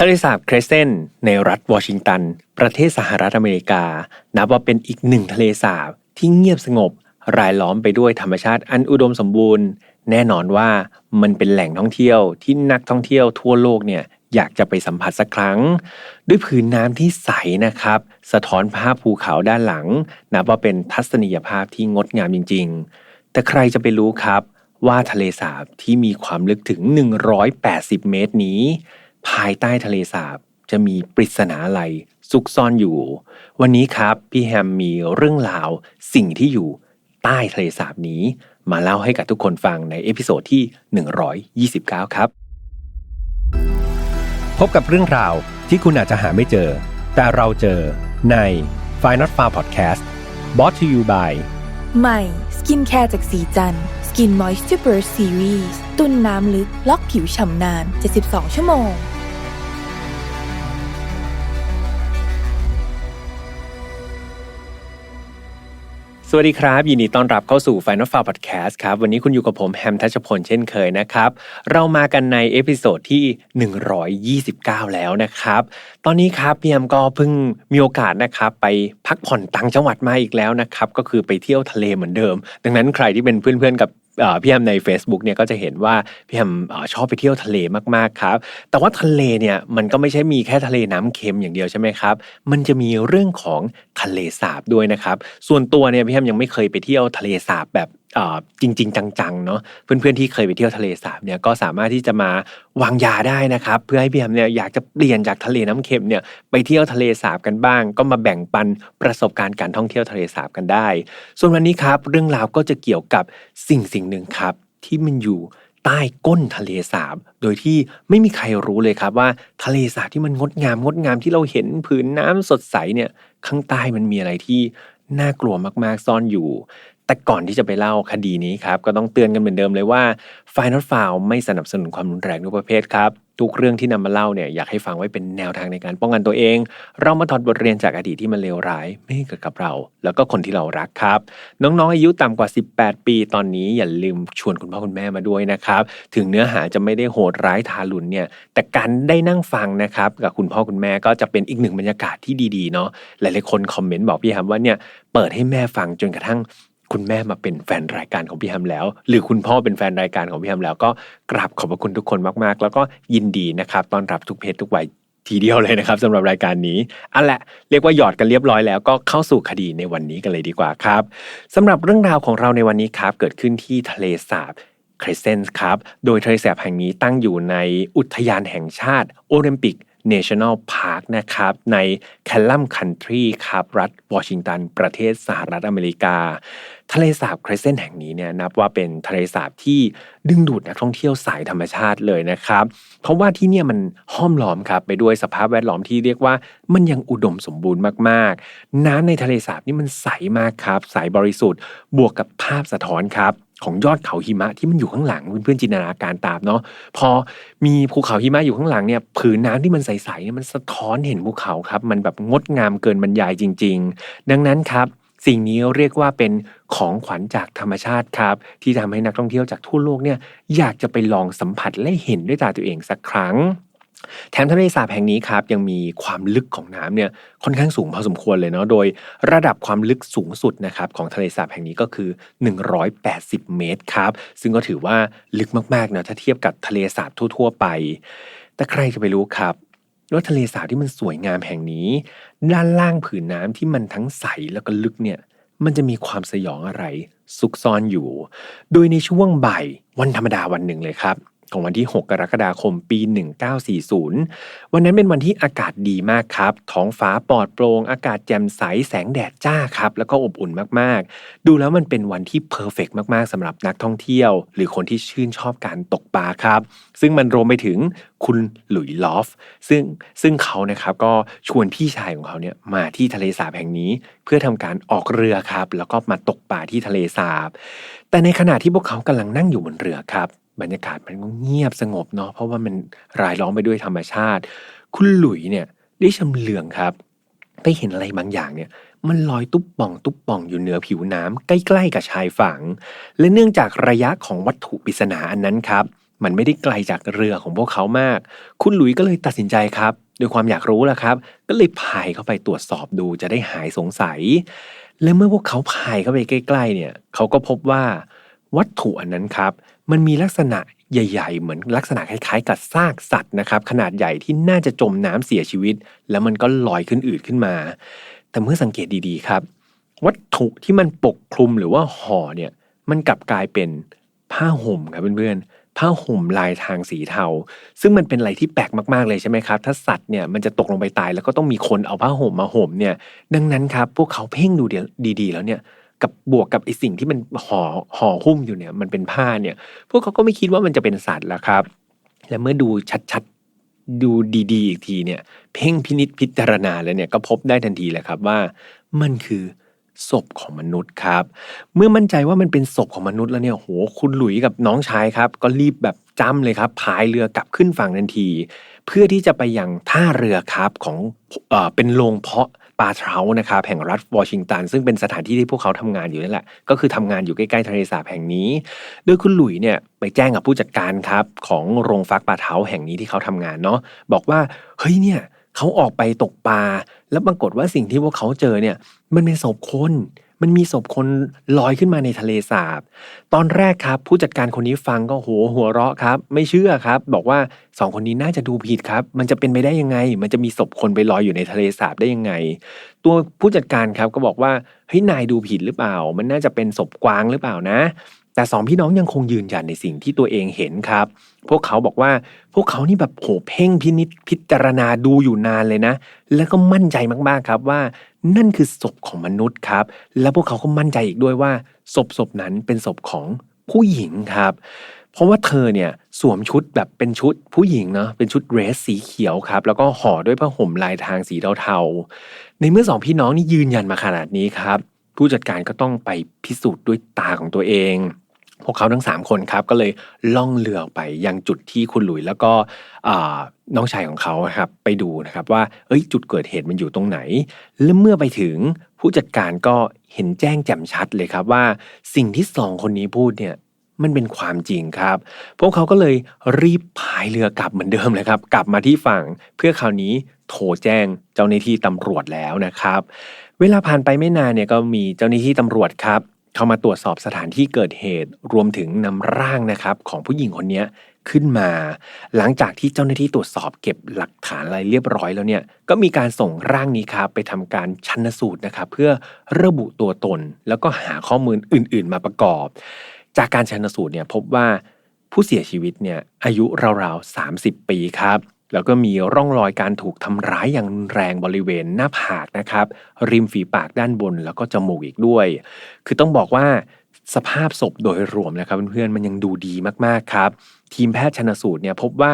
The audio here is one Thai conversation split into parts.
ทะเลสาบเครเซนในรัฐวอชิงตัน ประเทศสหรัฐอเมริกา นับว่าเป็นอีกหนึ่งทะเลสาบที่เงียบสงบ รายล้อมไปด้วยธรรมชาติอันอุดมสมบูรณ์ แน่นอนว่ามันเป็นแหล่งท่องเที่ยวที่นักท่องเที่ยวทั่วโลกเนี่ยอยากจะไปสัมผัสสักครั้ง ด้วยผืนน้ำที่ใสนะครับ สะท้อนภาพภูเขาด้านหลัง นับว่าเป็นทัศนียภาพที่งดงามจริง ๆ แต่ใครจะไปรู้ครับ ว่าทะเลสาบที่มีความลึกถึง 180 เมตรนี้ ภายใต้ทะเลสาบจะมีปริศนาอะไรซุกซ่อนอยู่ วันนี้ครับพี่แฮมมีเรื่องราวสิ่งที่อยู่ใต้ทะเลสาบนี้ มาเล่าให้กับทุกคนฟังในเอพิโซดที่ 129 ครับ พบกับเรื่องราวที่คุณอาจจะหาไม่เจอ แต่เราเจอใน f i n a l f a r Podcast brought to you by ใหม่สกินแคร์จากสีจันสกินมอยส์เจอร์เบอร์ซีรีส์ตุ้นน้ำลึก ล็อกผิวฉ่ำนาน 72 ชั่วโมง สวัสดีครับ ยินดีต้อนรับเข้าสู่ Final f a r Podcast ครับ วันนี้คุณอยู่กับผมแฮมทัชพลเช่นเคยนะครับ เรามากันในเอพิโซดที่ 129 แล้วนะครับ ตอนนี้ครับพี่แฮมก็เพิ่งมีโอกาสนะครับ ไปพักผ่อนต่างจังหวัดมาอีกแล้วนะครับ ก็คือไปเที่ยวทะเลเหมือนเดิม ดังนั้นใครที่เป็นเพื่อนๆกับ พี่แฮมใน Facebook เนี่ยก็จะเห็นว่าพี่แฮมชอบไปเที่ยวทะเลมากๆครับ แต่ว่าทะเลเนี่ยมันก็ไม่ใช่มีแค่ทะเลน้ำเค็มอย่างเดียวใช่ไหมครับ มันจะมีเรื่องของทะเลสาบด้วยนะครับ ส่วนตัวเนี่ยพี่แฮมยังไม่เคยไปเที่ยวทะเลสาบแบบ จริง ๆ จังๆเนาะเพื่อนๆที่เคยไปเที่ยวทะเลสาบเนี่ยก็สามารถที่จะมาวางยาได้นะครับ เพื่อให้พี่แฮมเนี่ยอยากจะเปลี่ยนจากทะเลน้ำเค็มเนี่ยไปเที่ยวทะเลสาบกันบ้าง ก็มาแบ่งปันประสบการณ์การท่องเที่ยวทะเลสาบกันได้ ส่วนวันนี้ครับ เรื่องราวก็จะเกี่ยวกับสิ่งสิ่งหนึ่งครับ ที่มันอยู่ใต้ก้นทะเลสาบ โดยที่ไม่มีใครรู้เลยครับว่าทะเลสาบที่มันงดงามงดงามที่เราเห็นผืนน้ำสดใสเนี่ยข้างใต้มันมีอะไรที่น่ากลัวมากๆซ่อนอยู่ แต่ก่อนที่จะไปเล่าคดีนี้ครับก็ต้องเตือนกันเหมือนเดิมเลยว่า Final f i l e ไม่สนับสนุนความรุนแรงทุกประเภทครับทุกเรื่องที่นำมาเล่าเนี่ยอยากให้ฟังไว้เป็นแนวทางในการป้องกันตัวเอง เรามาถอดบทเรียนจากอดีตที่มันเลวร้ายไม่เกิดกับเรา แล้วก็คนที่เรารักครับ น้องๆอายุต่ำกว่า 18 ปีตอนนี้อย่าลืมชวนคุณพ่อคุณแม่มาด้วยนะครับ ถึงเนื้อหาจะไม่ได้โหดร้ายทารุณเนี่ยแต่การได้นั่งฟังนะครับกับคุณพ่อคุณแม่ก็จะเป็นอีกหนึ่งบรรยากาศที่ดีๆเนาะหลายๆคนคอมเมนต์บอกพี่ฮัมว่าเนี่ยเปิดให้แม่ฟังจนกระทั่ง คุณแม่มาเป็นแฟนรายการของพี่ฮัมแล้ว หรือคุณพ่อเป็นแฟนรายการของพี่ฮัมแล้วก็กราบขอบพระคุณทุกคนมากๆ แล้วก็ยินดีนะครับต้อนรับทุกเพศทุกวัยทีเดียวเลยนะครับสำหรับรายการนี้อันแหละเรียกว่าหยอดกันเรียบร้อยแล้วก็เข้าสู่คดีในวันนี้กันเลยดีกว่าครับสำหรับเรื่องราวของเราในวันนี้ครับเกิดขึ้นที่ทะเลสาบครเซนส์ครับ โดยทะเลสาบแห่งนี้ตั้งอยู่ในอุทยานแห่งชาติโอลิมปิก National Park นะครับในแคลลัมคันทรีครับรัฐวอชิงตัน ประเทศสหรัฐอเมริกา ทะเลสาบครเซนแห่งนี้เนี่ยนับว่าเป็นทะเลสาบที่ดึงดูดนักท่องเที่ยวสายธรรมชาติเลยนะครับ เพราะว่าที่เนี่ยมันห้อมล้อมครับไปด้วยสภาพแวดล้อมที่เรียกว่ามันยังอุดมสมบูรณ์มากๆ น้ำในทะเลสาบนี่มันใสมากครับ ใสบริสุทธิ์ บวกกับภาพสะท้อนครับ ของยอดเขาหิมะที่มันอยู่ข้างหลังเพื่อนๆจินตนาการตามเนาะพอมีภูเขาหิมะอยู่ข้างหลังเนี่ยผืนน้ำที่มันใสๆเนี่ยมันสะท้อนเห็นภูเขาครับ มันแบบงดงามเกินบรรยายจริง ๆ ดังนั้นครับ สิ่งนี้เรียกว่าเป็นของขวัญจากธรรมชาติครับ ที่ทำให้นักท่องเที่ยวจากทั่วโลกเนี่ยอยากจะไปลองสัมผัสและเห็นด้วยตาตัวเองสักครั้ง แถมทะเลสาบแห่งนี้ครับยังมีความลึกของน้ำเนี่ยค่อนข้างสูงพอสมควรเลยเนาะโดยระดับความลึกสูงสุดนะครับของทะเลสาบแห่งนี้ก็คือ 180 เมตรครับ ซึ่งก็ถือว่าลึกมากๆเนาะถ้าเทียบกับทะเลสาบทั่ว ๆ ไป แต่ใครจะไปรู้ครับว่าทะเลสาบที่มันสวยงามแห่งนี้ ด้านล่างผืนน้ำที่มันทั้งใสแล้วก็ลึกเนี่ยมันจะมีความสยองอะไรซุกซ่อนอยู่ โดยในช่วงบ่ายวันธรรมดาวันหนึ่งเลยครับ ของวันที่ 6 กรกฎาคมปี 1940 วันนั้นเป็นวันที่อากาศดีมากครับ ท้องฟ้าปลอดโปร่งอากาศแจ่มใสแสงแดดจ้าครับ แล้วก็อบอุ่นมากๆ ดูแล้วมันเป็นวันที่เพอร์เฟกมากๆสำหรับนักท่องเที่ยว หรือคนที่ชื่นชอบการตกปลาครับ ซึ่งมันรวมไปถึงคุณหลุยลอฟ ซึ่งซึ่งเขานะครับก็ชวนพี่ชายของเขาเนี่ยมาที่ทะเลสาบแห่งนี้ เพื่อทำการออกเรือครับ แล้วก็มาตกปลาที่ทะเลสาบ แต่ในขณะที่พวกเขากำลังนั่งอยู่บนเรือครับ บรรยากาศมันก็เงียบสงบเนาะเพราะว่ามันรายล้อมไปด้วยธรรมชาติ คุณหลุยเนี่ยได้ชำเลืองครับ ไปเห็นอะไรบางอย่างเนี่ยมันลอยตุ๊บป่องตุ๊บป่องอยู่เหนือผิวน้ำใกล้ๆกับชายฝั่ง และเนื่องจากระยะของวัตถุปริศนาอันนั้นครับ มันไม่ได้ไกลจากเรือของพวกเขามาก คุณหลุยก็เลยตัดสินใจครับด้วยความอยากรู้แหละครับ ก็เลยพายเข้าไปตรวจสอบดูจะได้หายสงสัย และเมื่อพวกเขาพายเข้าไปใกล้ ๆ เนี่ยเขาก็พบว่า วัตถุอันนั้นครับ มันมีลักษณะใหญ่ ๆ เหมือนลักษณะคล้ายๆ กับซากสัตว์นะครับ ขนาดใหญ่ที่น่าจะจมน้ำเสียชีวิต แล้วมันก็ลอยขึ้นอืดขึ้นมา แต่เมื่อสังเกตดีๆครับ วัตถุที่มันปกคลุมหรือว่าห่อเนี่ยมันกลับกลายเป็นผ้าห่มครับเพื่อนๆผ้าห่มลายทางสีเทา ซึ่งมันเป็นอะไรที่แปลกมากๆเลยใช่ไหมครับ ถ้าสัตว์เนี่ยมันจะตกลงไปตายแล้วก็ต้องมีคนเอาผ้าห่มมาห่มเนี่ย ดังนั้นครับพวกเขาเพ่งดูดีๆ แล้วเนี่ย กับบวกกับไอสิ่งที่มันห่อห่อหุ้มอยู่เนี่ย มันเป็นผ้าเนี่ย พวกเขาก็ไม่คิดว่ามันจะเป็นสัตว์แล้วครับ และเมื่อดูชัดๆดูดีๆ อีกทีเนี่ย เพ่งพินิษพิจารณาแล้วเนี่ยก็พบได้ทันทีเลยครับว่ามันคือศพของมนุษย์ครับ เมื่อมั่นใจว่ามันเป็นศพของมนุษย์แล้วเนี่ยโหคุณหลุยกับน้องชายครับ ก็รีบแบบจ้ำเลยครับพายเรือกลับขึ้นฝั่งทันที เพื่อที่จะไปยังท่าเรือครับของเออเป็นโรงเพาะ ปาเท้านะครับแห่งรัฐวอชิงตัน ซึ่งเป็นสถานที่ที่พวกเขาทำงานอยู่นั่นแหละ ก็คือทำงานอยู่ใกล้ๆทะเลสาบแห่งนี้ โดยคุณหลุยเนี่ยไปแจ้งกับผู้จัดการครับของโรงฟักปลาเท้าแห่งนี้ที่เขาทำงานเนาะบอกว่าเฮ้ยเนี่ยเขาออกไปตกปลาแล้วปรากฏว่าสิ่งที่พวกเขาเจอเนี่ยมันเป็นศพคน มันมีศพคนลอยขึ้นมาในทะเลสาบ ตอนแรกครับผู้จัดการคนนี้ฟังก็โหหัวเราะครับ ไม่เชื่อครับ บอกว่าสองคนนี้น่าจะดูผิดครับ มันจะเป็นไปได้ยังไง มันจะมีศพคนไปลอยอยู่ในทะเลสาบได้ยังไง ตัวผู้จัดการครับก็บอกว่าเฮ้ยนายดูผิดหรือเปล่า มันน่าจะเป็นศพกวางหรือเปล่านะ แต่สองพี่น้องยังคงยืนยันในสิ่งที่ตัวเองเห็นครับ พวกเขาบอกว่าพวกเขานี่แบบโหเพ่งพินิจพิจารณาดูอยู่นานเลยนะ แล้วก็มั่นใจมากๆครับว่านั่นคือศพของมนุษย์ครับ แล้วพวกเขาก็มั่นใจอีกด้วยว่าศพศพนั้นเป็นศพของผู้หญิงครับ เพราะว่าเธอเนี่ยสวมชุดแบบเป็นชุดผู้หญิงเนาะเป็นชุดเดรสสีเขียวครับ แล้วก็ห่อด้วยผ้าห่มลายทางสีเทาๆในเมื่อสองพี่น้องนี่ยืนยันมาขนาดนี้ครับ ผู้จัดการก็ต้องไปพิสูจน์ด้วยตาของตัวเอง พวกเขาทั้ง 3 คนครับก็เลยล่องเรือไปยังจุดที่คุณหลุยแล้วก็น้องชายของเขาครับไปดูนะครับว่าเอ้ยจุดเกิดเหตุมันอยู่ตรงไหน และเมื่อไปถึงผู้จัดการก็เห็นแจ้งแจ่มชัดเลยครับว่า สิ่งที่สองคนนี้พูดเนี่ยมันเป็นความจริงครับ พวกเขาก็เลยรีบพายเรือกลับเหมือนเดิมเลยครับ กลับมาที่ฝั่งเพื่อคราวนี้โทรแจ้งเจ้าหน้าที่ตำรวจแล้วนะครับ เวลาผ่านไปไม่นานเนี่ยก็มีเจ้าหน้าที่ตำรวจครับ เข้ามาตรวจสอบสถานที่เกิดเหตุ รวมถึงนำร่างนะครับของผู้หญิงคนนี้ขึ้นมา หลังจากที่เจ้าหน้าที่ตรวจสอบเก็บหลักฐานอะไรเรียบร้อยแล้วเนี่ยก็มีการส่งร่างนี้ครับไปทำการชันสูตรนะครับเพื่อระบุตัวตน แล้วก็หาข้อมูลอื่น ๆ มาประกอบ จากการชันสูตรเนี่ยพบว่าผู้เสียชีวิตเนี่ยอายุราวๆ 30 ปีครับ แล้วก็มีร่องรอยการถูกทำร้ายอย่างแรงบริเวณหน้าผากนะครับ ริมฝีปากด้านบนแล้วก็จมูกอีกด้วย คือต้องบอกว่าสภาพศพโดยรวมนะครับเพื่อนๆมันยังดูดีมากๆครับทีมแพทย์ชนสูตรเนี่ยพบว่า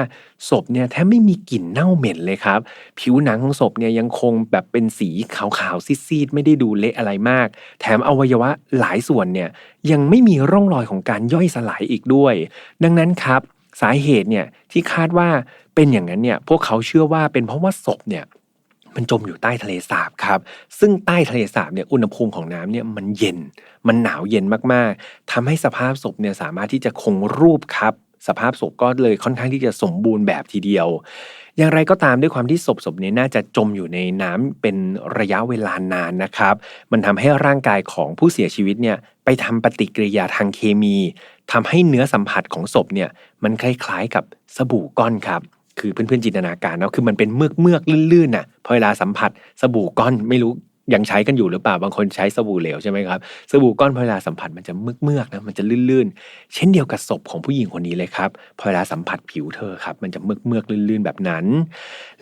ศพเนี่ยแทบไม่มีกลิ่นเน่าเหม็นเลยครับ ผิวหนังของศพเนี่ยยังคงแบบเป็นสีขาวๆซีดๆไม่ได้ดูเละอะไรมาก แถมอวัยวะหลายส่วนเนี่ยยังไม่มีร่องรอยของการย่อยสลายอีกด้วย ดังนั้นครับ สาเหตุเนี่ยที่คาดว่า เป็นอย่างนั้นเนี่ยพวกเขาเชื่อว่าเป็นเพราะว่าศพเนี่ยมันจมอยู่ใต้ทะเลสาบครับ ซึ่งใต้ทะเลสาบเนี่ยอุณหภูมิของน้ำเนี่ยมันเย็น มันหนาวเย็นมากๆทำให้สภาพศพเนี่ยสามารถที่จะคงรูปครับ สภาพศพก็เลยค่อนข้างที่จะสมบูรณ์แบบทีเดียว อย่างไรก็ตามด้วยความที่ศพศพนี้น่าจะจมอยู่ในน้ำเป็นระยะเวลานานนะครับ มันทำให้ร่างกายของผู้เสียชีวิตเนี่ยไปทำปฏิกิริยาทางเคมีทำให้เนื้อสัมผัสของศพเนี่ยมันคล้ายๆกับสบู่ก้อนครับ คือเพื่อนๆจินตนาการเนาะคือมันเป็นเมือกเมือกลื่นๆน่ะพอเวลาสัมผัสสบู่ก้อนไม่รู้ยังใช้กันอยู่หรือเปล่าบางคนใช้สบู่เหลวใช่ไหมครับสบู่ก้อนพอเวลาสัมผัสมันจะเมือกเมือกนะมันจะลื่นๆ เช่นเดียวกับศพของผู้หญิงคนนี้เลยครับพอเวลาสัมผัสผิวเธอครับมันจะเมือกเมือกลื่นๆแบบนั้น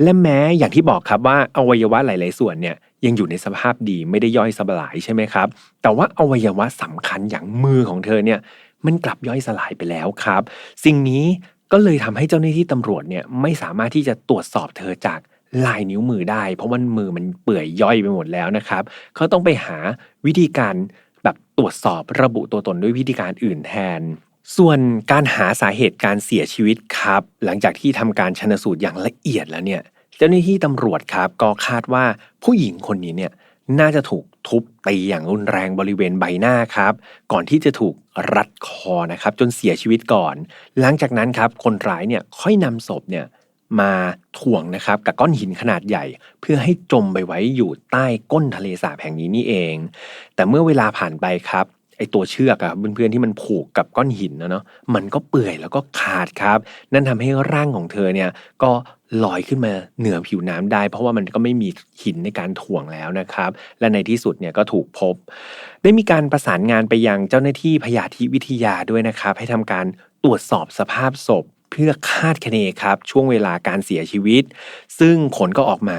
และแม้อย่างที่บอกครับว่าอวัยวะหลาย ๆ ส่วนเนี่ยยังอยู่ในสภาพดีไม่ได้ย่อยสลายใช่ไหมครับ แต่ว่าอวัยวะสำคัญอย่างมือของเธอเนี่ยมันกลับย่อยสลายไปแล้วครับ สิ่งนี้ ก็เลยทำให้เจ้าหน้าที่ตำรวจเนี่ยไม่สามารถที่จะตรวจสอบเธอจากลายนิ้วมือได้ เพราะว่ามือมันเปื่อยย่อยไปหมดแล้วนะครับเขาต้องไปหาวิธีการแบบตรวจสอบระบุตัวตนด้วยวิธีการอื่นแทน ส่วนการหาสาเหตุการเสียชีวิตครับ หลังจากที่ทำการชนสูตรอย่างละเอียดแล้วเนี่ยเจ้าหน้าที่ตำรวจครับก็คาดว่าผู้หญิงคนนี้เนี่ย น่าจะถูกทุบตีอย่างรุนแรงบริเวณใบหน้าครับ ก่อนที่จะถูกรัดคอนะครับจนเสียชีวิตก่อน หลังจากนั้นครับคนร้ายเนี่ยค่อยนำศพเนี่ยมาถ่วงนะครับกับก้อนหินขนาดใหญ่ เพื่อให้จมไปไว้อยู่ใต้ก้นทะเลสาบแห่งนี้นี่เอง แต่เมื่อเวลาผ่านไปครับ อตัวเชือกอะเพื่อนๆที่มันผูกกับก้อนหินนะเนาะมันก็เปื่อยแล้วก็ขาดครับ นั่นทำให้ร่างของเธอเนี่ยก็ลอยขึ้นมาเหนือผิวน้ำได้ เพราะว่ามันก็ไม่มีหินในการถ่วงแล้วนะครับ และในที่สุดเนี่ยก็ถูกพบ ได้มีการประสานงานไปยังเจ้าหน้าที่พยาธิวิทยาด้วยนะครับ ให้ทำการตรวจสอบสภาพศพ เพื่อคาดคะเนครับช่วงเวลาการเสียชีวิต ซึ่งผลก็ออกมา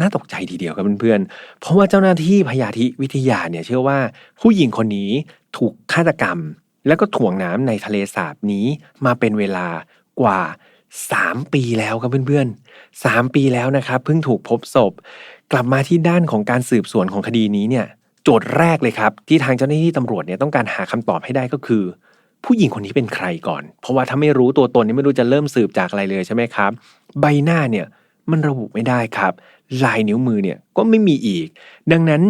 น่าตกใจทีเดียวครับเพื่อนๆ เพราะว่าเจ้าหน้าที่พยาธิวิทยาเนี่ยเชื่อว่าผู้หญิงคนนี้ถูกฆาตกรรม แล้วก็ถ่วงน้ำในทะเลสาบนี้มาเป็นเวลากว่า 3 ปีแล้วครับเพื่อนๆ 3 ปีแล้วนะครับเพิ่งถูกพบศพ กลับมาที่ด้านของการสืบสวนของคดีนี้เนี่ยโจทย์แรกเลยครับ ที่ทางเจ้าหน้าที่ตำรวจเนี่ยต้องการหาคำตอบให้ได้ก็คือ ผู้หญิงคนนี้เป็นใครก่อน เพราะว่าถ้าไม่รู้ตัวตนนี่ไม่รู้จะเริ่มสืบจากอะไรเลยใช่ไหมครับ ใบหน้าเนี่ยมันระบุไม่ได้ครับ ลายนิ้วมือเนี่ยก็ไม่มีอีก ดังนั้น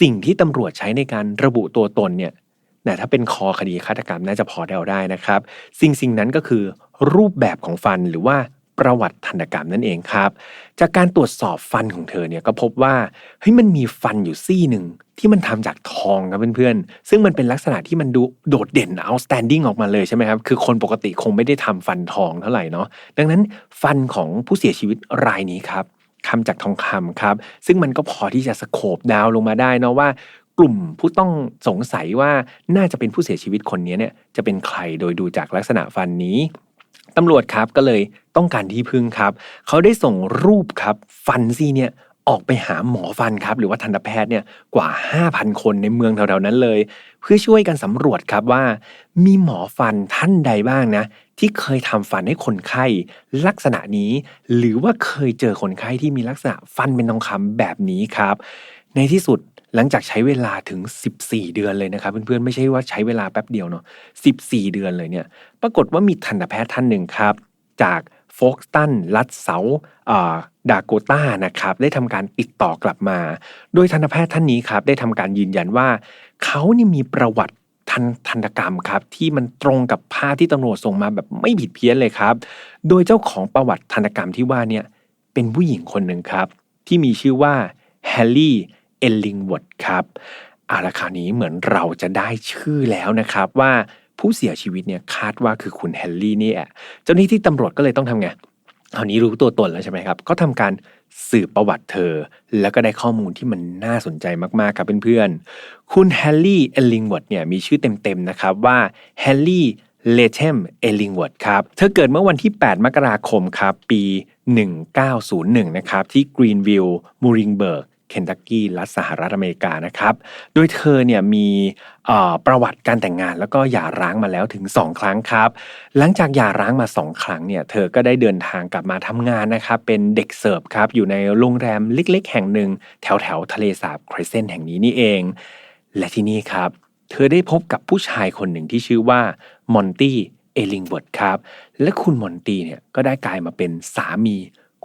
สิ่งที่ตำรวจใช้ในการระบุตัวตนเนี่ยแต่ถ้าเป็นคอคดีฆาตกรรมน่าจะพอเดาได้นะครับ สิ่งสิ่งนั้นก็คือรูปแบบของฟันหรือว่าประวัติธนกรรมนั่นเองครับ จากการตรวจสอบฟันของเธอเนี่ยก็พบว่าเฮ้ยมันมีฟันอยู่ซี่หนึ่งที่มันทำจากทองครับเพื่อนๆ ซึ่งมันเป็นลักษณะที่มันดูโดดเด่น outstanding ออกมาเลยใช่ไหมครับ คือคนปกติคงไม่ได้ทำฟันทองเท่าไหร่เนาะดังนั้นฟันของผู้เสียชีวิตรายนี้ครับ ทำจากทองคำครับ ซึ่งมันก็พอที่จะสโคบดาวลงมาได้เนาะว่ากลุ่มผู้ต้องสงสัยว่าน่าจะเป็นผู้เสียชีวิตคนนี้เนี่ยจะเป็นใครโดยดูจากลักษณะฟันนี้ตำรวจครับก็เลยต้องการที่พึ่งครับ เขาได้ส่งรูปครับ ฟันซี่เนี่ย ออกไปหาหมอฟันครับ หรือว่าทันตแพทย์เนี่ยกว่า 5,000 คนในเมืองแถวๆนั้นเลย เพื่อช่วยกันสำรวจครับว่า มีหมอฟันท่านใดบ้างนะ ที่เคยทำฟันให้คนไข้ ลักษณะนี้ หรือว่าเคยเจอคนไข้ที่มีลักษณะฟันเป็นทองคำแบบนี้ครับ ในที่สุดหลังจากใช้เวลาถึง 14 เดือนเลยนะครับ เพื่อนๆไม่ใช่ว่าใช้เวลาแป๊บเดียวเนาะ14 เดือนเลยเนี่ย ปรากฏว่ามีทันตแพทย์ท่านหนึ่งครับ จาก โฟกสตันรัฐเซาดาโกต้านะครับได้ทำการติดต่อกลับมา โดยทันตแพทย์ท่านนี้ครับได้ทำการยืนยันว่า เขานี่มีประวัติทันทันตกรรมครับที่มันตรงกับภาพที่ตำรวจส่งมาแบบไม่ผิดเพี้ยนเลยครับ โดยเจ้าของประวัติทันตกรรมที่ว่าเนี่ยเป็นผู้หญิงคนหนึ่งครับ ที่มีชื่อว่าแฮร์รี่เอลลิงวอดครับอาละคราวนี้เหมือนเราจะได้ชื่อแล้วนะครับว่า ผู้เสียชีวิตเนี่ยคาดว่าคือคุณแฮร์รี่นี่แหละเจ้าหน้าที่ตำรวจก็เลยต้องทำไงคราวนี้รู้ตัวตนแล้วใช่ไหมครับ ก็ทำการสืบประวัติเธอ แล้วก็ได้ข้อมูลที่มันน่าสนใจมากๆครับเพื่อนๆ คุณแฮร์รี่เอลลิงวอดเนี่ยมีชื่อเต็มๆนะครับว่าแฮร์รี่เลเทมเอลลิงวอดครับ เธอเกิดเมื่อวันที่ 8 มกราคมครับ ปี 1901 นะครับ ที่กรีนวิลล์มูริงเบิร์ก เคนตักกี้รัฐสหรัฐอเมริกานะครับโดยเธอเนี่ยมีประวัติการแต่งงานแล้วก็หย่าร้างมาแล้วถึง 2 ครั้งครับ หลังจากหย่าร้างมา 2 ครั้งเนี่ยเธอก็ได้เดินทางกลับมาทำงานนะครับเป็นเด็กเสิร์ฟครับอยู่ในโรงแรมเล็ก ๆ แห่งหนึ่ง แถวแถวทะเลสาบครเซนแห่งนี้นี่เอง และที่นี่ครับ เธอได้พบกับผู้ชายคนหนึ่งที่ชื่อว่ามอนตี้เอลิงเวิร์ดครับ และคุณมอนตี้เนี่ยก็ได้กลายมาเป็นสามี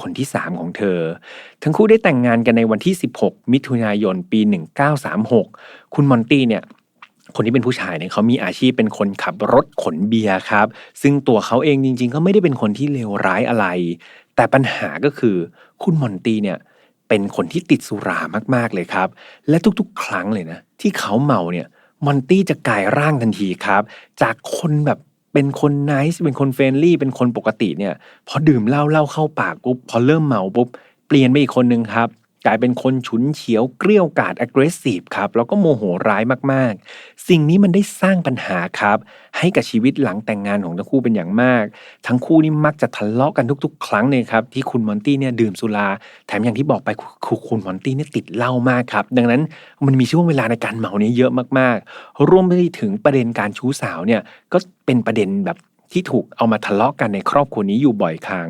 คนที่ 3 ของเธอ ทั้งคู่ได้แต่งงานกันในวันที่ 16 มิถุนายนปี 1936 คุณมอนตี้เนี่ยคนที่เป็นผู้ชายเนี่ยเขามีอาชีพเป็นคนขับรถขนเบียร์ครับ ซึ่งตัวเขาเองจริง ๆ ก็ไม่ได้เป็นคนที่เลวร้ายอะไร แต่ปัญหาก็คือคุณมอนตี้เนี่ยเป็นคนที่ติดสุรามากๆเลยครับ และทุกๆ ครั้งเลยนะ ที่เขาเมาเนี่ยมอนตี้จะกลายร่างทันทีครับ จากคนแบบ เป็นคนนิสเป็นคนเฟรนลี่เป็นคนปกติเนี่ย พอดื่มเหล้าเหล้าเข้าปากปุ๊บพอเริ่มเมาปุ๊บเปลี่ยนไปอีกคนนึงครับ กลายเป็นคนฉุนเฉียวเกลี้ยวกาด aggressive ครับแล้วก็โมโหร้ายมากๆ สิ่งนี้มันได้สร้างปัญหาครับ ให้กับชีวิตหลังแต่งงานของทั้งคู่เป็นอย่างมาก ทั้งคู่นี่มักจะทะเลาะกันทุก ๆ ครั้งเลยครับที่คุณมอนตี้เนี่ยดื่มสุราแถมอย่างที่บอกไปคือคุณมอนตี้เนี่ยติดเหล้ามากครับ ดังนั้นมันมีช่วงเวลาในการเมาเนี่ยเยอะมากๆ รวมไปถึงประเด็นการชู้สาวเนี่ยก็เป็นประเด็นแบบที่ถูกเอามาทะเลาะกันในครอบครัวนี้อยู่บ่อยครั้ง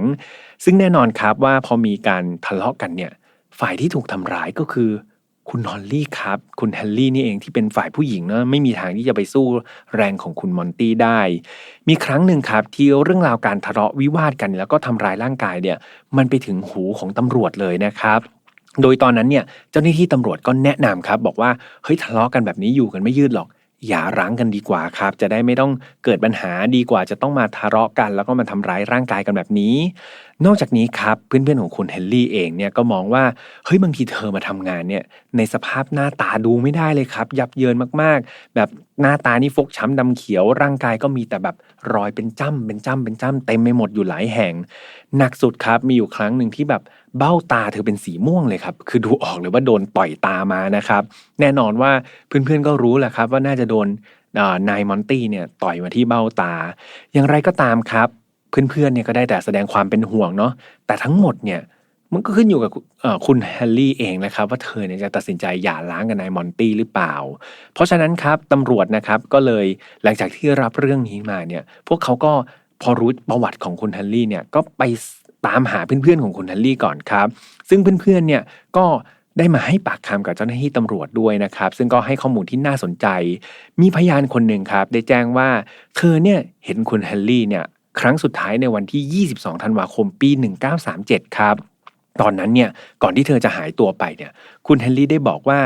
ซึ่งแน่นอนครับว่าพอมีการทะเลาะกันเนี่ย ฝ่ายที่ถูกทำร้ายก็คือ คุณฮอลลี่ครับ คุณแฮลลี่นี่เองที่เป็นฝ่ายผู้หญิงเนะไม่มีทางที่จะไปสู้แรงของคุณมอนตี้ได้ มีครั้งหนึ่งครับ ที่เรื่องราวการทะเลาะวิวาทกัน แล้วก็ทำร้ายร่างกายเนี่ยมันไปถึงหูของตำรวจเลยนะครับโดยตอนนั้นเนี่ยเจ้าหน้าที่ตำรวจก็แนะนำครับบอกว่าเฮ้ยทะเลาะกันแบบนี้อยู่กันไม่ยืดหรอกอย่าร้างกันดีกว่าครับ จะได้ไม่ต้องเกิดปัญหาดีกว่าจะต้องมาทะเลาะกัน แล้วก็มาทำร้ายร่างกายกันแบบนี้ นอกจากนี้ครับเพื่อนๆของคุณเฮนรี่เองเนี่ยก็มองว่าเฮ้ยบางทีเธอมาทำงานเนี่ยในสภาพหน้าตาดูไม่ได้เลยครับ ยับเยินมากๆ แบบหน้าตานี่ฟกช้ำดำเขียว ร่างกายก็มีแต่แบบรอยเป็นจ้ำเป็นจ้ำเป็นจ้ำเต็มไปหมดอยู่หลายแห่ง หนักสุดครับมีอยู่ครั้งหนึ่งที่แบบเบ้าตาเธอเป็นสีม่วงเลยครับ คือดูออกเลยว่าโดนต่อยตามานะครับ แน่นอนว่าเพื่อนๆก็รู้แหละครับ ว่าน่าจะโดนนายมอนตี้เนี่ยต่อยมาที่เบ้าตา อย่างไรก็ตามครับ เพื่อนๆเนี่ยก็ได้แต่แสดงความเป็นห่วงเนาะแต่ทั้งหมดเนี่ยมันก็ขึ้นอยู่กับคุณแฮร์รี่เองนะครับ ว่าเธอเนี่ยจะตัดสินใจหย่าร้างกับนายมอนตี้หรือเปล่า เพราะฉะนั้นครับตำรวจนะครับก็เลยหลังจากที่รับเรื่องนี้มาเนี่ย พวกเขาก็พอรู้ประวัติของคุณแฮร์รี่เนี่ยก็ไปตามหาเพื่อนๆของคุณแฮร์รี่ก่อนครับ ซึ่งเพื่อนๆเนี่ยก็ได้มาให้ปากคำกับเจ้าหน้าที่ตำรวจด้วยนะครับ ซึ่งก็ให้ข้อมูลที่น่าสนใจ มีพยานคนหนึ่งครับ ได้แจ้งว่าเธอเนี่ยเห็นคุณแฮร์รี่เนี่ย ครั้งสุดท้ายในวันที่ 22 ธันวาคม ปี 1937 ครับ ตอนนั้นเนี่ยก่อนที่เธอจะหายตัวไปเนี่ยคุณแฮร์รี่ได้บอกว่า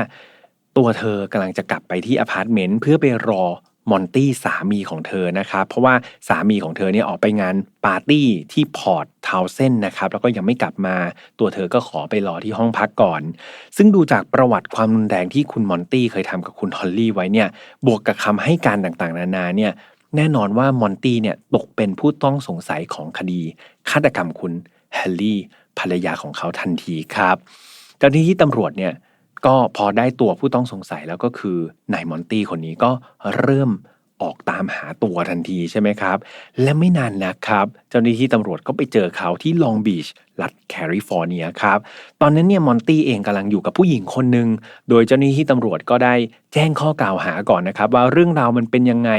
ตัวเธอกำลังจะกลับไปที่อพาร์ตเมนต์เพื่อไปรอมอนตี้สามีของเธอนะครับ เพราะว่าสามีของเธอเนี่ยออกไปงานปาร์ตี้ที่พอร์ตทาวเซนนะครับ แล้วก็ยังไม่กลับมาตัวเธอก็ขอไปรอที่ห้องพักก่อน ซึ่งดูจากประวัติความรุนแรงที่คุณมอนตี้เคยทำกับคุณฮอลลี่ไว้เนี่ยบวกกับคำให้การต่างๆ นานาเนี่ย แน่นอนว่ามอนตี้เนี่ยตกเป็นผู้ต้องสงสัยของคดีฆาตกรรมคุณแฮร์รี่ภรรยาของเขาทันทีครับเจ้าหน้าที่ตำรวจเนี่ยก็พอได้ตัวผู้ต้องสงสัยแล้วก็คือนายมอนตี้คนนี้ก็เริ่ม ออกตามหาตัวทันทีใช่ไหมครับ และไม่นานนะครับ เจ้าหน้าที่ตำรวจก็ไปเจอเขาที่ลองบีชรัฐแคลิฟอร์เนียครับ ตอนนั้นเนี่ยมอนตี้เองกำลังอยู่กับผู้หญิงคนหนึ่งโดยเจ้าหน้าที่ตำรวจก็ได้แจ้งข้อกล่าวหาก่อนนะครับ ว่าเรื่องราวมันเป็นยังไง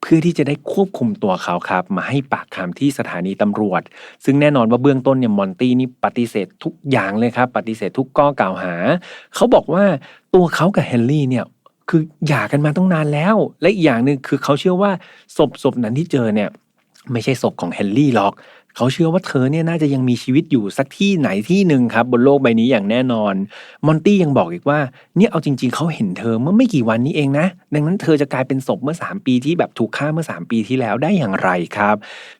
เพื่อที่จะได้ควบคุมตัวเขาครับ มาให้ปากคำที่สถานีตำรวจ ซึ่งแน่นอนว่าเบื้องต้นเนี่ยมอนตี้นี่ปฏิเสธทุกอย่างเลยครับ ปฏิเสธทุกข้อกล่าวหา เขาบอกว่าตัวเขากับเฮนรี่เนี่ย คือหย่ากันมาต้องนานแล้ว และอีกอย่างหนึ่งคือเขาเชื่อว่าศพศพนั้นที่เจอเนี่ยไม่ใช่ศพของเฮนรี่หรอก เขาเชื่อว่าเธอเนี่ยน่าจะยังมีชีวิตอยู่สักที่ไหนที่หนึ่งครับ บนโลกใบนี้อย่างแน่นอน มอนตี้ยังบอกอีกว่า เนี่ยเอาจริง ๆ เขาเห็นเธอเมื่อไม่กี่วันนี้เองนะ ดังนั้นเธอจะกลายเป็นศพเมื่อ 3 ปีที่แบบถูกฆ่าเมื่อ 3 ปีที่แล้วได้อย่างไรครับ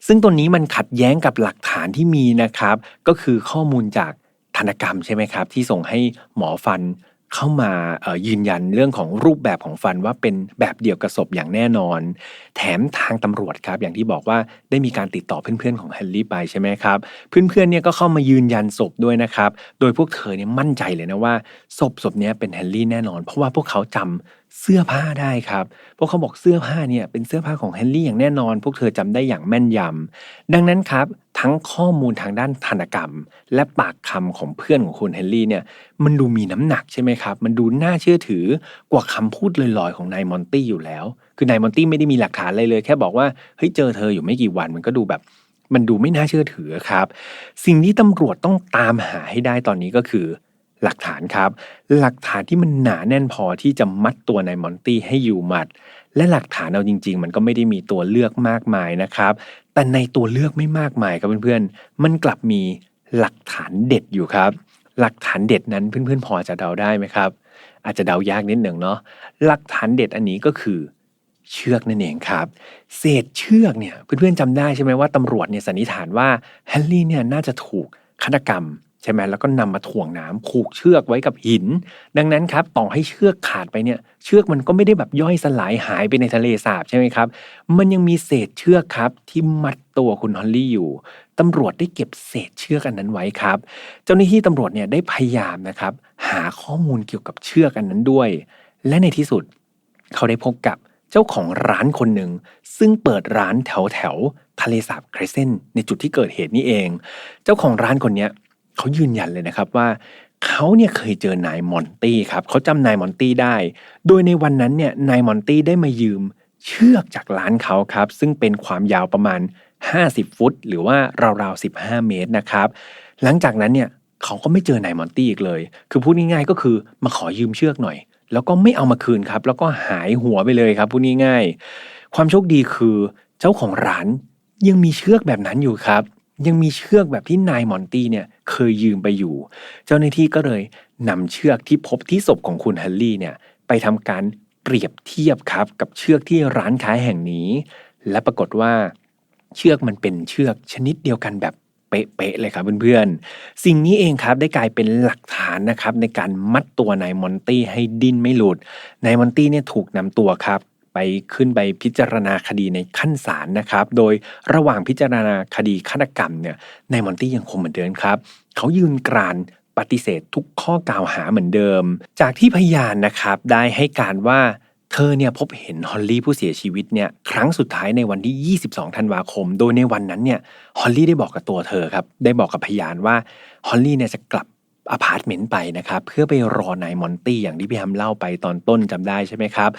ซึ่งตัวนี้มันขัดแย้งกับหลักฐานที่มีนะครับ ก็คือข้อมูลจากธนกรรมใช่ไหมครับ ที่ส่งให้หมอฟัน เข้ามายืนยันเรื่องของรูปแบบของฟันว่าเป็นแบบเดียวกับศพอย่างแน่นอน แถมทางตำรวจครับ อย่างที่บอกว่าได้มีการติดต่อเพื่อนๆของแฮร์รี่ไปใช่ไหมครับ เพื่อนๆเนี่ยก็เข้ามายืนยันศพด้วยนะครับ โดยพวกเธอเนี่ยมั่นใจเลยนะว่าศพศพนี้เป็นแฮร์รี่แน่นอน เพราะว่าพวกเขาจำเสื้อผ้าได้ครับ พวกเขาบอกเสื้อผ้าเนี่ยเป็นเสื้อผ้าของแฮร์รี่อย่างแน่นอน พวกเธอจำได้อย่างแม่นยำดังนั้นครับ ทั้งข้อมูลทางด้านธนกรรม และปากคำของเพื่อนของคุณแฮร์รี่เนี่ยมันดูมีน้ำหนักใช่ไหมครับ มันดูน่าเชื่อถือกว่าคำพูดลอยๆของนายมอนตี้อยู่แล้ว คือนายมอนตี้ไม่ได้มีหลักฐานอะไรเลย แค่บอกว่าเฮ้ยเจอเธออยู่ไม่กี่วันมันก็ดูแบบมันดูไม่น่าเชื่อถือครับ สิ่งที่ตำรวจต้องตามหาให้ได้ตอนนี้ก็คือ หลักฐานครับ หลักฐานที่มันหนาแน่นพอที่จะมัดตัวนายมอนตี้ให้อยู่หมัด และหลักฐานเอาจริง ๆ มันก็ไม่ได้มีตัวเลือกมากมายนะครับ แต่ในตัวเลือกไม่มากมายครับเพื่อนๆ มันกลับมีหลักฐานเด็ดอยู่ครับ หลักฐานเด็ดนั้นเพื่อนๆ พอจะเดาได้ไหมครับ อาจจะเดายากนิดหนึ่งเนาะ หลักฐานเด็ดอันนี้ก็คือเชือกนั่นเองครับ เศษเชือกเนี่ยเพื่อนๆจำได้ใช่ไหมว่าตำรวจเนี่ยสันนิษฐานว่าแฮร์รี่เนี่ยน่าจะถูกฆาตกรรม ช่ไหมแล้วก็นำมาถ่วงน้ำผูกเชือกไว้กับหิน ดังนั้นครับต่อให้เชือกขาดไปเนี่ยเชือกมันก็ไม่ได้แบบย่อยสลายหายไปในทะเลสาบใช่ไหมครับ มันยังมีเศษเชือกครับที่มัดตัวคุณฮอลลี่อยู่ตำรวจได้เก็บเศษเชือกอันนั้นไว้ครับ เจ้าหน้าที่ตำรวจเนี่ยได้พยายามนะครับหาข้อมูลเกี่ยวกับเชือกอันนั้นด้วย และในที่สุด เขาได้พบกับเจ้าของร้านคนหนึ่งซึ่งเปิดร้านแถวแถวทะเลสาบครเซนในจุดที่เกิดเหตุนี้เอง เจ้าของร้านคนนี้เเขายืนยันเลยนะครับว่าเขาเนี่ยเคยเจอนายมอนตี้ครับเขาจำนายมอนตี้ได้ โดยในวันนั้นเนี่ยนายมอนตี้ได้มายืมเชือกจากร้านเขาครับ ซึ่งเป็นความยาวประมาณ 50 ฟุต หรือว่าราวๆ 15 เมตรนะครับ หลังจากนั้นเนี่ยเขาก็ไม่เจอนายมอนตี้อีกเลย คือพูดง่ายๆก็คือมาขอยืมเชือกหน่อย แล้วก็ไม่เอามาคืนครับ แล้วก็หายหัวไปเลยครับพูดง่ายๆ ความโชคดีคือเจ้าของร้านยังมีเชือกแบบนั้นอยู่ครับ ยังมีเชือกแบบที่นายมอนตี้เนี่ยเคยยืมไปอยู่ เจ้าหน้าที่ก็เลยนำเชือกที่พบที่ศพของคุณฮันลี่เนี่ยไปทำการเปรียบเทียบครับกับเชือกที่ร้านขายแห่งนี้ และปรากฏว่า เชือกมันเป็นเชือกชนิดเดียวกันแบบเป๊ะๆเลยครับเพื่อนๆ สิ่งนี้เองครับได้กลายเป็นหลักฐานนะครับในการมัดตัวนายมอนตี้ให้ดิ้นไม่หลุด นายมอนตี้เนี่ยถูกนำตัวครับ ไปขึ้นไปพิจารณาคดีในขั้นศาลนะครับ โดยระหว่างพิจารณาคดีฆาตกรรมเนี่ยนายมอนตี้ยังคงเหมือนเดิมครับเขายืนกรานปฏิเสธทุกข้อกล่าวหาเหมือนเดิม จากที่พยานนะครับได้ให้การว่าเธอเนี่ยพบเห็นฮอลลี่ผู้เสียชีวิตเนี่ยครั้งสุดท้ายในวันที่ 22 ธันวาคม โดยในวันนั้นเนี่ยฮอลลี่ได้บอกกับตัวเธอครับได้บอกกับพยานว่าฮอลลี่เนี่ยจะกลับอพาร์ตเมนต์ไปนะครับ เพื่อไปรอนายมอนตี้อย่างที่พี่ฮัมเล่าไปตอนต้นจำได้ใช่ไหมครับ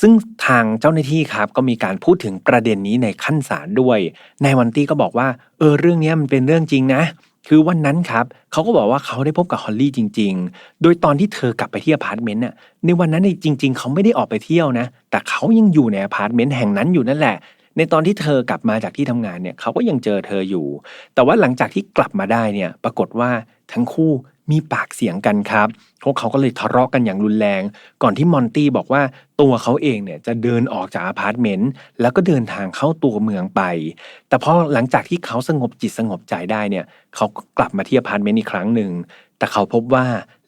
ซึ่งทางเจ้าหน้าที่ครับก็มีการพูดถึงประเด็นนี้ในขั้นศาลด้วยนายมอนตี้ก็บอกว่าเออเรื่องนี้มันเป็นเรื่องจริงนะ คือวันนั้นครับเขาก็บอกว่าเขาได้พบกับฮอลลี่จริง ๆ โดยตอนที่เธอกลับไปที่อพาร์ตเมนต์น่ะในวันนั้นจริง ๆ เขาไม่ได้ออกไปเที่ยวนะ แต่เขายังอยู่ในอพาร์ตเมนต์แห่งนั้นอยู่นั่นแหละในตอนที่เธอกลับมาจากที่ทำงานเนี่ยเขาก็ยังเจอเธออยู่ แต่ว่าหลังจากที่กลับมาได้เนี่ยปรากฏว่าทั้งคู่ มีปากเสียงกันครับ พวกเขาก็เลยทะเลาะกันอย่างรุนแรง ก่อนที่มอนตี้บอกว่าตัวเขาเองเนี่ยจะเดินออกจากอพาร์ตเมนต์แล้วก็เดินทางเข้าตัวเมืองไป แต่พอหลังจากที่เขาสงบจิตสงบใจได้เนี่ยเขาก็กลับมาที่อพาร์ตเมนต์อีกครั้งหนึ่ง แต่เขาพบว่า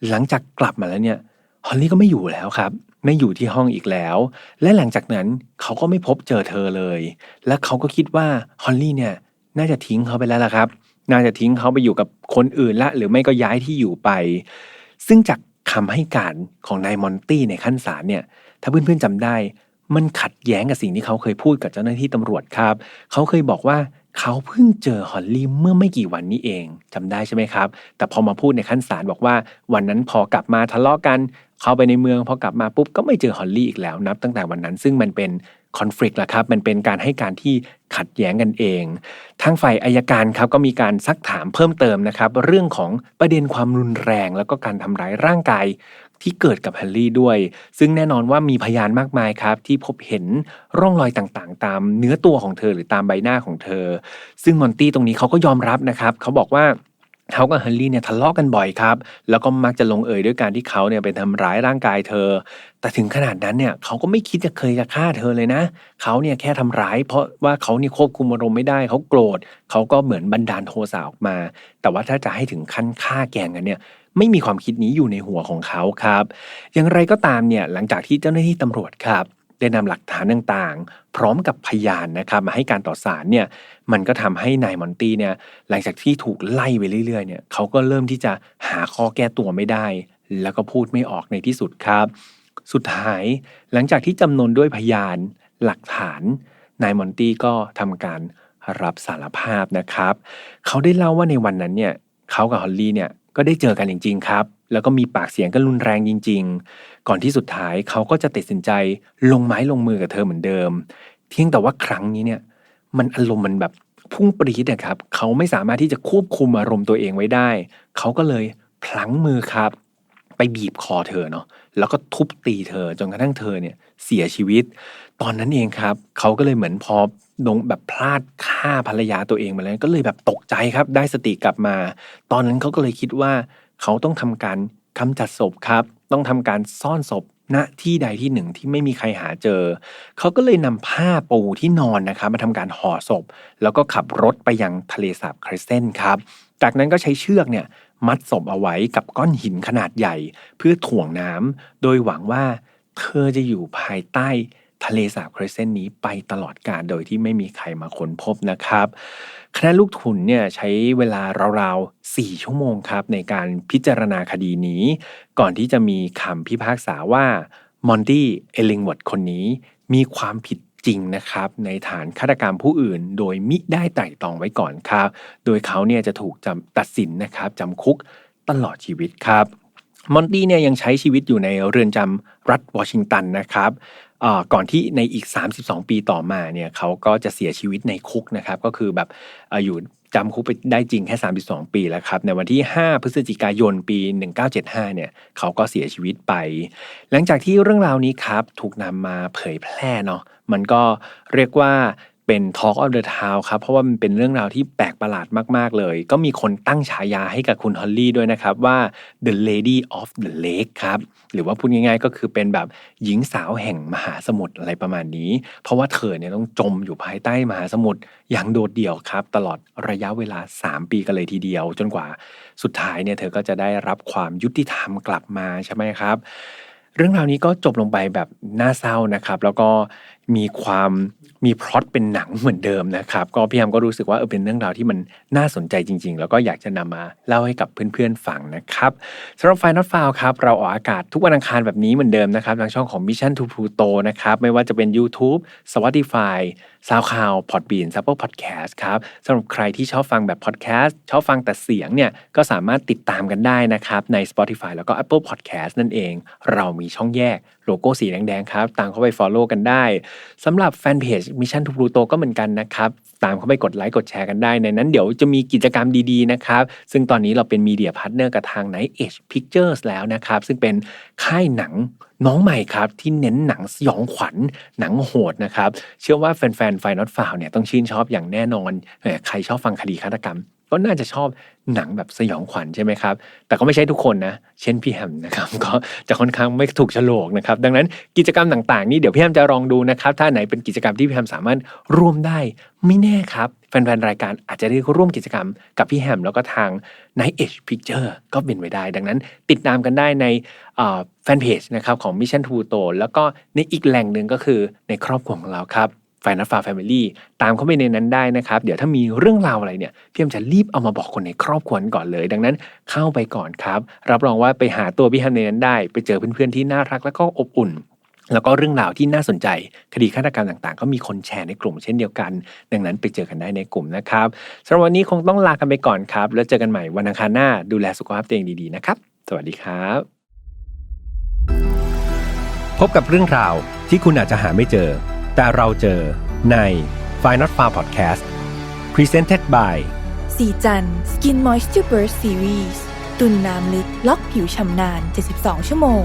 หลังจากกลับมาแล้วเนี่ยฮอลลี่ก็ไม่อยู่แล้วครับไม่อยู่ที่ห้องอีกแล้ว และหลังจากนั้นเขาก็ไม่พบเจอเธอเลย และเขาก็คิดว่าฮอลลี่เนี่ยน่าจะทิ้งเขาไปแล้วล่ะครับ น่าจะทิ้งเขาไปอยู่กับคนอื่นละ หรือไม่ก็ย้ายที่อยู่ไป ซึ่งจากคำให้การของนายมอนตี้ในขั้นศาลเนี่ย ถ้าเพื่อนๆจำได้ มันขัดแย้งกับสิ่งที่เขาเคยพูดกับเจ้าหน้าที่ตำรวจครับ เขาเคยบอกว่าเขาเพิ่งเจอฮอลลี่เมื่อไม่กี่วันนี้เองจำได้ใช่ไหมครับ แต่พอมาพูดในขั้นศาลบอกว่า วันนั้นพอกลับมาทะเลาะกัน เข้าไปในเมืองพอกลับมาปุ๊บก็ไม่เจอฮอลลี่อีกแล้วนับตั้งแต่วันนั้น ซึ่งมันเป็น คอน FLICT ละครับมันเป็นการให้การที่ขัดแย้งกันเอง ทางฝ่ายอายการครับก็มีการซักถามเพิ่มเติมนะครับ เรื่องของประเด็นความรุนแรง แล้วก็การทำร้ายร่างกายที่เกิดกับแฮร์รี่ด้วย ซึ่งแน่นอนว่ามีพยานมากมายครับ ที่พบเห็นร่องรอยต่างๆ ตามเนื้อตัวของเธอหรือตามใบหน้าของเธอ ซึ่งมอนตี้ตรงนี้เขาก็ยอมรับนะครับ เขาบอกว่า เขากับฮันรี่เนี่ยทะเลาะกันบ่อยครับ แล้วก็มักจะลงเอยด้วยการที่เขาเนี่ยไปทำร้ายร่างกายเธอ แต่ถึงขนาดนั้นเนี่ยเขาก็ไม่คิดจะเคยจะฆ่าเธอเลยนะ เขาเนี่ยแค่ทำร้าย เพราะว่าเขาเนี่ยควบคุมอารมณ์ไม่ได้เขาโกรธ เขาก็เหมือนบันดาลโทสะออกมา แต่ว่าถ้าจะให้ถึงขั้นฆ่าแกงกันเนี่ยไม่มีความคิดนี้อยู่ในหัวของเขาครับ อย่างไรก็ตามเนี่ยหลังจากที่เจ้าหน้าที่ตำรวจครับ ได้นำหลักฐานต่างๆ พร้อมกับพยานนะครับมาให้การต่อศาลเนี่ยมันก็ทำให้นายมอนตี้เนี่ยหลังจากที่ถูกไล่ไปเรื่อยๆเนี่ยเขาก็เริ่มที่จะหาข้อแก้ตัวไม่ได้ แล้วก็พูดไม่ออกในที่สุดครับ สุดท้ายหลังจากที่จำนวนด้วยพยานหลักฐานนายมอนตี้ก็ทำการรับสารภาพนะครับ เขาได้เล่าว่าในวันนั้นเนี่ยเขากับฮอลลี่เนี่ยก็ได้เจอกันจริง ๆ ครับ แล้วก็มีปากเสียงกันรุนแรงจริง ๆ ก่อนที่สุดท้ายเขาก็จะตัดสินใจลงไม้ลงมือกับเธอเหมือนเดิมเพียงแต่ว่าครั้งนี้เนี่ยมันอารมณ์มันแบบพุ่งปรีดนะครับเขาไม่สามารถที่จะควบคุมอารมณ์ตัวเองไว้ได้ เขาก็เลยพลั้งมือครับ ไปบีบคอเธอเนาะแล้วก็ทุบตีเธอจนกระทั่งเธอเนี่ยเสียชีวิต ตอนนั้นเองครับเขาก็เลยเหมือนพอดงแบบพลาดฆ่าภรรยาตัวเองมาแล้วก็เลยแบบตกใจครับ ได้สติกลับมา ตอนนั้นเขาก็เลยคิดว่า เขาต้องทำการกำจัดศพครับ ต้องทำการซ่อนศพณที่ใดที่หนึ่งที่ไม่มีใครหาเจอ เขาก็เลยนำผ้าปูที่นอนนะครับมาทำการห่อศพ แล้วก็ขับรถไปยังทะเลสาบคริสเซนครับ จากนั้นก็ใช้เชือกเนี่ยมัดศพเอาไว้กับก้อนหินขนาดใหญ่ เพื่อถ่วงน้ำโดยหวังว่าเธอจะอยู่ภายใต้ ทะเลสาบคริสเซนนี้ไปตลอดกาลโดยที่ไม่มีใครมาค้นพบนะครับคณะลูกทุนเนี่ยใช้เวลาราวๆ 4 ชั่วโมงครับ ในการพิจารณาคดีนี้ ก่อนที่จะมีคำพิพากษาว่ามอนตี้เอลิงวอดคนนี้มีความผิดจริงนะครับ ในฐานฆาตกรรมผู้อื่น โดยมิได้ไตร่ตรองไว้ก่อนครับ โดยเขาเนี่ยจะถูกจำตัดสินนะครับจำคุกตลอดชีวิตครับมอนตี้เนี่ยยังใช้ชีวิตอยู่ในเรือนจำรัฐวอชิงตันนะครับ ก่อนที่ในอีก 32 ปีต่อมาเนี่ยเขาก็จะเสียชีวิตในคุกนะครับ ก็คือแบบอยู่จำคุกไปได้จริงแค่ 32 ปีแล้วครับ ในวันที่ 5 พฤศจิกายนปี 1975 เนี่ยเขาก็เสียชีวิตไป หลังจากที่เรื่องราวนี้ครับ ถูกนำมาเผยแพร่เนาะมันก็เรียกว่า เป็น Talk of the Town ครับ เพราะว่ามันเป็นเรื่องราวที่แปลกประหลาดมาก ๆ เลย ก็มีคนตั้งฉายาให้กับคุณฮอลลี่ด้วยนะครับ ว่า The Lady of the Lake ครับ หรือว่าพูดง่าย ๆ ก็คือเป็นแบบหญิงสาวแห่งมหาสมุทรอะไรประมาณนี้ เพราะว่าเธอเนี่ยต้องจมอยู่ภายใต้มหาสมุทรอย่างโดดเดี่ยวครับ ตลอดระยะเวลา 3 ปีกันเลยทีเดียว จนกว่าสุดท้ายเนี่ยเธอก็จะได้รับความยุติธรรมกลับมาใช่ไหมครับเรื่องราวนี้ก็จบลงไปแบบน่าเศร้านะครับ แล้วก็มีความ มีพล็อตเป็นหนังเหมือนเดิมนะครับ ก็พี่ยามก็รู้สึกว่าเออเป็นเรื่องราวที่มันน่าสนใจจริง ๆ แล้วก็อยากจะนำมาเล่าให้กับเพื่อนๆฟังนะครับสำหรับไฟนอตฟาวครับเราออกอากาศทุกวันอังคารแบบนี้เหมือนเดิมนะครับทางช่องของ Mission to Pluto นะครับไม่ว่าจะเป็น YouTube Spotify SoundCloud Podbean Apple Podcast ครับสำหรับใครที่ชอบฟังแบบ podcast ชอบฟังแต่เสียงเนี่ยก็สามารถติดตามกันได้นะครับใน Spotify แล้วก็ Apple Podcast นั่นเอง เรามีช่องแยกโลโก้สีแดงๆครับตามเข้าไป Follow กันได้สำหรับแฟนเพจมิชชั่นทูพลูโตก็เหมือนกันนะครับ ตามเข้าไปกดไลค์กดแชร์กันได้ในนั้นเดี๋ยวจะมีกิจกรรมดีๆนะครับ ซึ่งตอนนี้เราเป็นมีเดียพาร์ทเนอร์กับทาง Night Age Pictures แล้วนะครับ ซึ่งเป็นค่ายหนังน้องใหม่ครับ ที่เน้นหนังสยองขวัญหนังโหดนะครับ เชื่อว่าแฟนๆไฟนอตฟาวเนี่ยต้องชื่นชอบอย่างแน่นอนใครชอบฟังคดีฆาตกรรม ก็น่าจะชอบหนังแบบสยองขวัญใช่ไหมครับ แต่ก็ไม่ใช่ทุกคนนะ เช่นพี่แฮมนะครับ ก็จะค่อนข้างไม่ถูกโฉลกนะครับ ดังนั้นกิจกรรมต่างๆ นี่เดี๋ยวพี่แฮมจะลองดูนะครับ ถ้าไหนเป็นกิจกรรมที่พี่แฮมสามารถร่วมได้ไม่แน่ครับ แฟนๆ รายการอาจจะได้ร่วมกิจกรรมกับพี่แฮมแล้วก็ทาง Night Age Picture ก็เป็นไปได้ ดังนั้นติดตามกันได้ในแฟนเพจนะครับของ Mission to Pluto แล้วก็ในอีกแหล่งหนึ่งก็คือในครอบครัวของเราครับ f i n a l f a r Family ตามเข้าไปในนั้นได้นะครับ เดี๋ยวถ้ามีเรื่องราวอะไรเนี่ยพี่แอมจะรีบเอามาบอกคนในครอบครัวก่อนเลย ดังนั้นเข้าไปก่อนครับ รับรองว่าไปหาตัวพี่แฮมในนั้นได้ ไปเจอเพื่อนๆที่น่ารักแล้วก็อบอุ่นแล้วก็เรื่องราวที่น่าสนใจ คดีฆาตกรรมต่างๆ ก็มีคนแชร์ในกลุ่มเช่นเดียวกัน ดังนั้นไปเจอกันได้ในกลุ่มนะครับสำหรับวันนี้คงต้องลากันไปก่อนครับ แล้วเจอกันใหม่วันอังคารหน้าดูแลสุขภาพตัวเองดีๆนะครับ สวัสดีครับ พบกับเรื่องราวที่คุณอาจจะหาไม่เจอ แต่เราเจอใน f i n a l f a r Podcast Presented by สีจัน Skin Moisture Burst Series ตุนน้ำลึกล็อกผิวชำนาน 72 ชั่วโมง